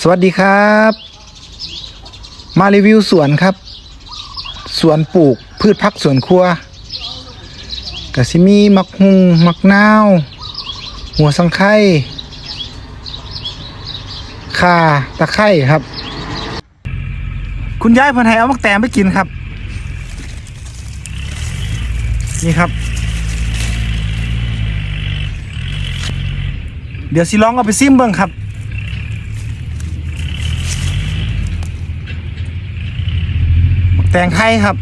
สวัสดีครับ มารีวิวสวนครับ สวนปลูกพืชพักสวนครัวกะสิมีมักฮุงมักนาว หัวสังไข่ข่าตะไคร่ครับ คุณยายเพิ่นให้เอามักแตงไปกินครับ นี่ครับ เดี๋ยวสิลองเอาไปซิมเบิ่งครับ งไทยครับ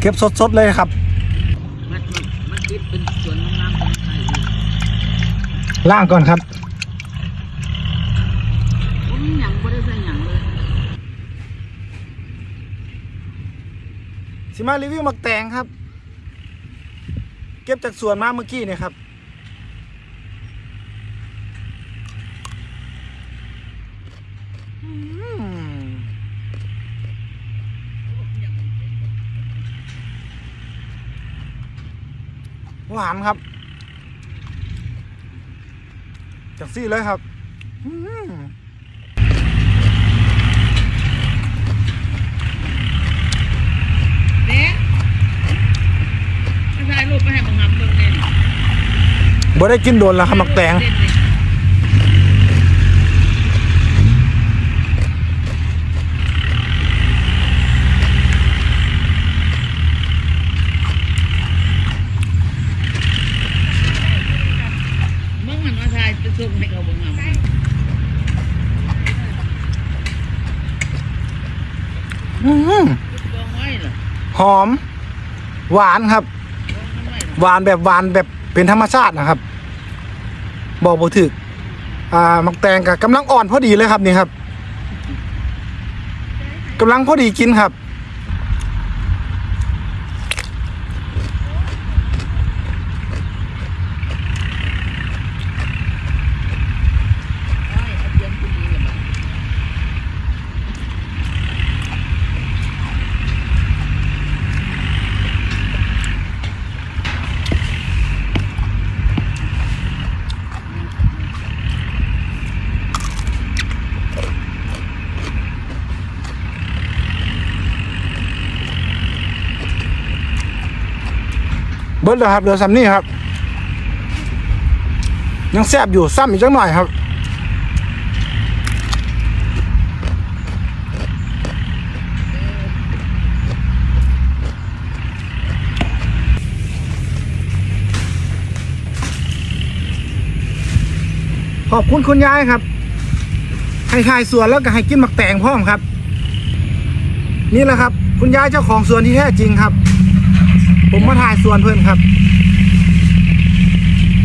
เก็บสดๆเลยครับล่างก่อนครับสิมารีวิวมักแตงครับ เก็บจากสวนมาเมื่อกี้เนี่ยครับอืม หวานครับจากซี่เลยครับอืมเด็กถ่ายรูปไปให้บังคับเบิ่งเลยบ่ได้กินโดนแล้วครับหมักแตง เบิ่งมันมาถ่าย จะส่งให้เขาบังคับอืมลองไว้เหรอหอม หวานครับลองมันไว้เหรอหวานแบบหวานแบบเป็นธรรมชาตินะครับ บอกบ่ถึก อ่ามักแตงกับกำลังอ่อนพอดีเลยครับนี่ครับกำลังพอดีกินครับ เอาเอาเตรียมพรุ่งนี้เลยบัด เบิร์ดเลยครับเดี๋ยวซ้ำนี่ครับ ยังแซบอยู่ซ้ำอีกจังหน่อยครับขอบคุณคุณยายครับให้ถ่ายสวนแล้วก็ให้กินหมักแตงพร้อมครับ นี่แหละครับ คุณยายเจ้าของสวนที่แท้จริงครับ ผมมาถ่ายสวนเพื่อนครับ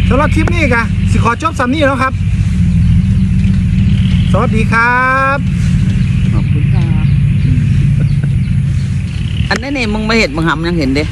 สำหรับคลิปนี้กะสิขอจบสำนี้แล้วครับ สวัสดีครับขอบคุณครับอันนี้นี่มึงไม่เห็นมึงหำยังเห็นเด้